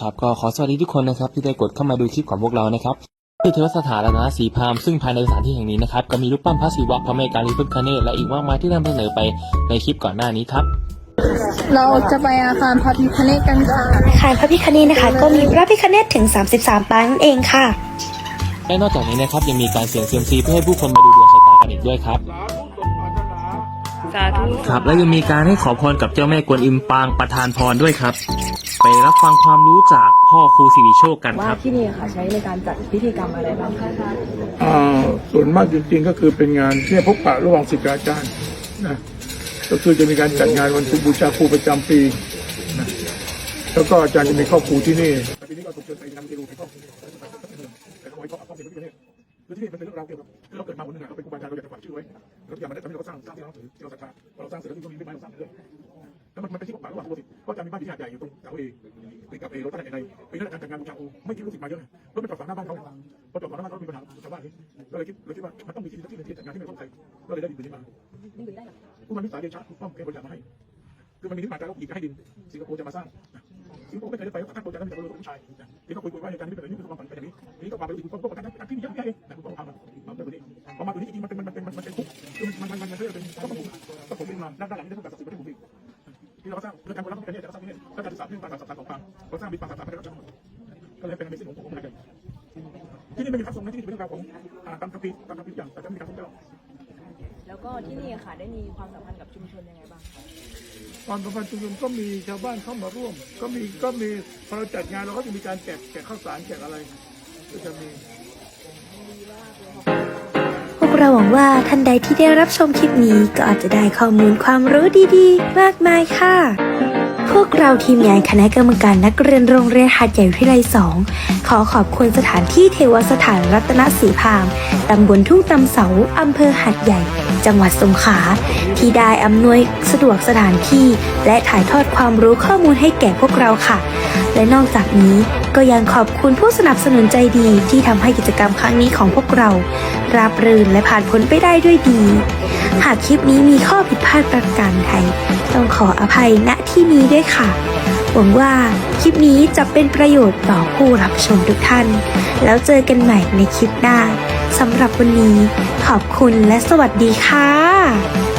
ครับก็ขอสวัสดีทุกคนนะครับที่ได้กดเข้ามาดูคลิปของพวกเรานะครับคือเทวสถานรัตนสีพราหมณ์ซึ่งภายในสถานที่แห่งนี้นะครับก็มีรูปปั้นพระศิวะพระแม่กาลีพุทธคเนศและอีกมากมายที่นำเสนอไปในคลิปก่อนหน้านี้ครับ เราจะไปอาคารพระพิฆเนศกันค่ะอาคารพระพิคเนตนะคะ ก็มีพระพิคเนตถึง 33ปางนั่นเองค่ะและนอกจากนี้นะครับยังมีการเสี่ยงเซียมซีเพื่อให้ผู้คนมาดูดวงชะตากันอีกด้วยครับ สาธุครับ และยังมีการให้ขอพรกับเจ้าแม่กวนอิมปางประทานพรด้วยครับ ไปรับฟังความรู้จากพ่อครูสิริโชคกันว่าครับ ที่นี่ค่ะใช้ในการจัดพิธีกรรมอะไรบ้างคะอ่าส่วนมากจริงๆก็คือเป็นงานที่พบปะระหว่างศิษย์กับอาจารย์นะก็คือจะมีการจัดงานวันครูบูชาครูประจำปีนะแล้วก็อาจารย์จะมีครอบครูที่นี่ปีนี้ก็ถูกเชิญไปทำเจดีย์ก็แต่ก็ไว้ก็เอาเป็นที่นี่ คือที่นี่มันเป็นเรื่องราวเกี่ยวกับคือเราเกิดมาวันหนึงอะเราเป็นครูบาอาจารย์เราอยากจะฝากชื่อไว้เราอยากมาได้ทำให้เราก็สร้างสร้างที่เราถือที่เราศรัทธาพอเราสร้างเสร็จแล้วที่ตรงนี้ไม่ไม่เราสร้างเรื่อยแล้วมันมันเป็นที่พบปะระหว่างติเพราะอาจารย์มีบ้านที่หาดใหญ่อยู่ตรงเสาเอติดกับเอรถตั้งแต่ในปีนั้นอาจารย์จัดงานบูชาครูไม่คิดลูกศิษย์มาเยอะนะรถเป็นจอดฝั่งหน้าบ้านเขาพอจอดฝั่งหน้าบ้านเขามีปัญหาชาวบ้านก็เลยคิดเลยคิดว่ามันต้องมีที่ที่ที่จัดงานที่ไม่ต้องใครก็เลยได้ดินตัวนี้มาผู้มันวิสายเดชะคุณป้อมแกบริจาคมาให้คือมันมีนิสัยการก็อีกให้ดินสิงคโปร์จะมาสร้างสิงคโปร์ไม่เคยได้ไปก็ตั้งโปรเจกต์นั้นมีแต่คนผู้ชายที่เขาคุยคุยว่าเหตุการณ์นี้เป็นแบบนี้คือความฝันเป็นอย่างนี้นี่ก็พาไปดูคุณป้อมก็ประกันตั้งที่นี่เยอะแยะเอง ก็ผมก็ผมเองมาด้านด้านหลังนี่ได้เท่ากับศักดิ์ศรีประเทศผมเองที่เราสร้างเรื่องการคนรักกันเนี่ยจะสร้างนี่ก็จะศึกษาเรื่องการศามสนาของปางเราสร้างมีปางศามสนาไม่ได้รับก็เลยเป็นในสิ่งของผมของนายที่นี่ไม่มีพระสงฆ์นะที่นี่เป็นเรื่องราวของตามคัมภีร์ตามคัมภีร์อย่างแต่จะมีการท่องเที่ยวแล้วก็ที่นี่ค่ะได้มีความสัมพันธ์กับชุมชนยังไงบ้างคะตอนประมาณชุมชนก็มีชาวบ้านเข้ามาร่วม ก็มีก็มีพอเราจัดงานเราก็จะมีการแจกแจกข้าวสารแจกอะไร ก็จะมี เราหวังว่าท่านใดที่ได้รับชมคลิปนี้ก็อาจจะได้ข้อมูลความรู้ดีๆ มากมายค่ะ พวกเราทีมงานคณะกรรมการนักเรียนโรงเรียนหาดใหญ่วิทยาลัยสองขอขอบคุณสถานที่เทวสถานรัตนสีพามตำบลทุ่งตำเสาอำเภอหาดใหญ่ จังหวัดสงขลาที่ได้อำนวยสะดวกสถานที่ และถ่ายทอดความรู้ข้อมูลให้แก่พวกเราค่ะ และนอกจากนี้ก็ยังขอบคุณผู้สนับสนุนใจดีที่ทำให้กิจกรรมครั้งนี้ของพวกเรา ราบรื่นและผ่านพ้นไปได้ด้วยดี หากคลิปนี้มีข้อผิดพลาดประการใดต้องขออภัยณที่นี้ด้วยค่ะ หวังว่าคลิปนี้จะเป็นประโยชน์ต่อผู้รับชมทุกท่าน แล้วเจอกันใหม่ในคลิปหน้าสำหรับวันนี้ขอบคุณและสวัสดีค่ะ